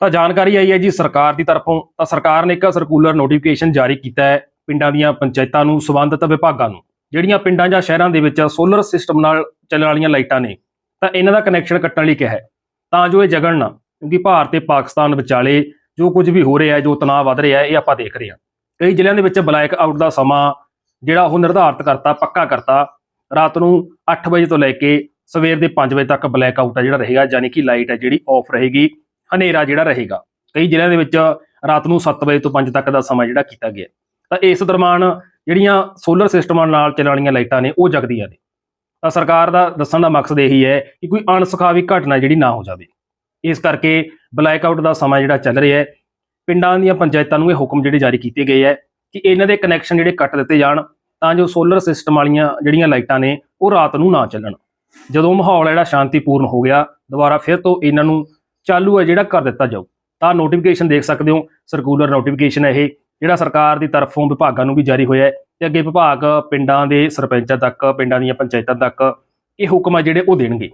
ਤਾਂ ਜਾਣਕਾਰੀ ਆਈ ਹੈ ਜੀ ਸਰਕਾਰ ਦੀ ਤਰਫੋਂ, ਤਾਂ ਸਰਕਾਰ ਨੇ ਇੱਕ ਸਰਕੂਲਰ ਨੋਟੀਫਿਕੇਸ਼ਨ ਜਾਰੀ ਕੀਤਾ ਹੈ ਪਿੰਡਾਂ ਦੀਆਂ ਪੰਚਾਇਤਾਂ ਨੂੰ, ਸਬੰਧਤ ਵਿਭਾਗਾਂ ਨੂੰ, ਜਿਹੜੀਆਂ ਪਿੰਡਾਂ ਜਾਂ ਸ਼ਹਿਰਾਂ ਦੇ ਵਿੱਚ ਸੋਲਰ ਸਿਸਟਮ ਨਾਲ ਚੱਲਣ ਵਾਲੀਆਂ ਲਾਈਟਾਂ ਨੇ, ਤਾਂ ਇਹਨਾਂ ਦਾ ਕਨੈਕਸ਼ਨ ਕੱਟਣ ਲਈ ਕਿਹਾ ਹੈ। ਤਾਂ ਜੋ ਇਹ ਜਗਣ ਨਾ, ਕਿਉਂਕਿ ਭਾਰਤ ਤੇ ਪਾਕਿਸਤਾਨ ਵਿਚਾਲੇ ਜੋ ਕੁਝ ਵੀ ਹੋ ਰਿਹਾ ਹੈ, ਜੋ ਤਣਾਅ ਵਧ ਰਿਹਾ ਹੈ, ਇਹ ਆਪਾਂ ਦੇਖ ਰਹੇ ਹਾਂ। ਕਈ ਜ਼ਿਲ੍ਹਿਆਂ ਦੇ ਵਿੱਚ ਬਲੈਕ ਆਊਟ ਦਾ ਸਮਾਂ, ਜਿਹੜਾ ਉਹ ਨਿਰਧਾਰਤ ਕਰਤਾ, ਪੱਕਾ ਕਰਤਾ, ਰਾਤ ਨੂੰ 8 ਵਜੇ ਤੋਂ ਲੈ ਕੇ ਸਵੇਰ ਦੇ 5 ਵਜੇ ਤੱਕ ਬਲੈਕ ਆਊਟ ਹੈ ਜਿਹੜਾ ਰਹੇਗਾ, ਯਾਨੀ ਕਿ ਲਾਈਟ ਹੈ ਜਿਹੜੀ ਆਫ ਰਹੇਗੀ। ਹਨੇਰਾ ਜਿਹੜਾ ਰਹੇਗਾ। ਕਈ ਜ਼ਿਲ੍ਹਿਆਂ ਦੇ ਵਿੱਚ ਰਾਤ ਨੂੰ 7 ਵਜੇ ਤੋਂ 5 ਤੱਕ ਦਾ ਸਮਾਂ ਜਿਹੜਾ ਕੀਤਾ ਗਿਆ। ਤਾਂ ਇਸ ਦਰਮਿਆਨ ਜਿਹੜੀਆਂ ਸੋਲਰ ਸਿਸਟਮਾਂ ਨਾਲ ਚੱਲਣ ਵਾਲੀਆਂ ਲਾਈਟਾਂ ਨੇ, ਉਹ ਜਗਦੀਆਂ ਨੇ। ਤਾਂ ਸਰਕਾਰ ਦਾ ਦੱਸਣ ਦਾ ਮਕਸਦ ਇਹੀ ਹੈ ਕਿ ਕੋਈ ਅਣਸੁਖਾਵੀ ਘਟਨਾ ਜਿਹੜੀ ਨਾ ਹੋ ਜਾਵੇ। ਇਸ ਕਰਕੇ ਬਲੈਕ ਆਊਟ ਦਾ ਸਮਾਂ ਜਿਹੜਾ ਚੱਲ ਰਿਹਾ ਹੈ, ਪਿੰਡਾਂ ਦੀਆਂ ਪੰਚਾਇਤਾਂ ਨੂੰ ਇਹ ਹੁਕਮ ਜਿਹੜੇ ਜਾਰੀ ਕੀਤੇ ਗਏ ਹੈ ਕਿ ਇਹਨਾਂ ਦੇ ਕਨੈਕਸ਼ਨ ਜਿਹੜੇ ਕੱਟ ਦਿੱਤੇ ਜਾਣ, ਤਾਂ ਜੋ ਸੋਲਰ ਸਿਸਟਮ ਵਾਲੀਆਂ ਜਿਹੜੀਆਂ ਲਾਈਟਾਂ ਨੇ, ਉਹ ਰਾਤ ਨੂੰ ਨਾ ਚੱਲਣ। ਜਦੋਂ ਮਾਹੌਲ ਜਿਹੜਾ ਸ਼ਾਂਤੀਪੂਰਨ ਹੋ ਗਿਆ, ਦੁਬਾਰਾ ਫਿਰ ਤੋਂ ਇਹਨਾਂ ਨੂੰ ਚਾਲੂ ਹੈ, ਜਿਹੜਾ ਕਰ ਦਿੱਤਾ ਜਾਊ। ਤਾਂ ਨੋਟੀਫਿਕੇਸ਼ਨ ਦੇਖ ਸਕਦੇ ਹੋ ਸਰਕੂਲਰ ਨੋਟੀਫਿਕੇਸ਼ਨ ਹੈ ਇਹ, ਜਿਹੜਾ ਸਰਕਾਰ ਦੀ ਤਰਫੋਂ ਵਿਭਾਗਾਂ ਨੂੰ ਵੀ ਜਾਰੀ ਹੋਇਆ ਹੈ। ਤੇ ਅੱਗੇ ਵਿਭਾਗ ਪਿੰਡਾਂ ਦੇ ਸਰਪੰਚਾਂ ਤੱਕ, ਪਿੰਡਾਂ ਦੀਆਂ ਪੰਚਾਇਤਾਂ ਤੱਕ ਇਹ ਹੁਕਮ ਆ ਜਿਹੜੇ ਉਹ ਦੇਣਗੇ।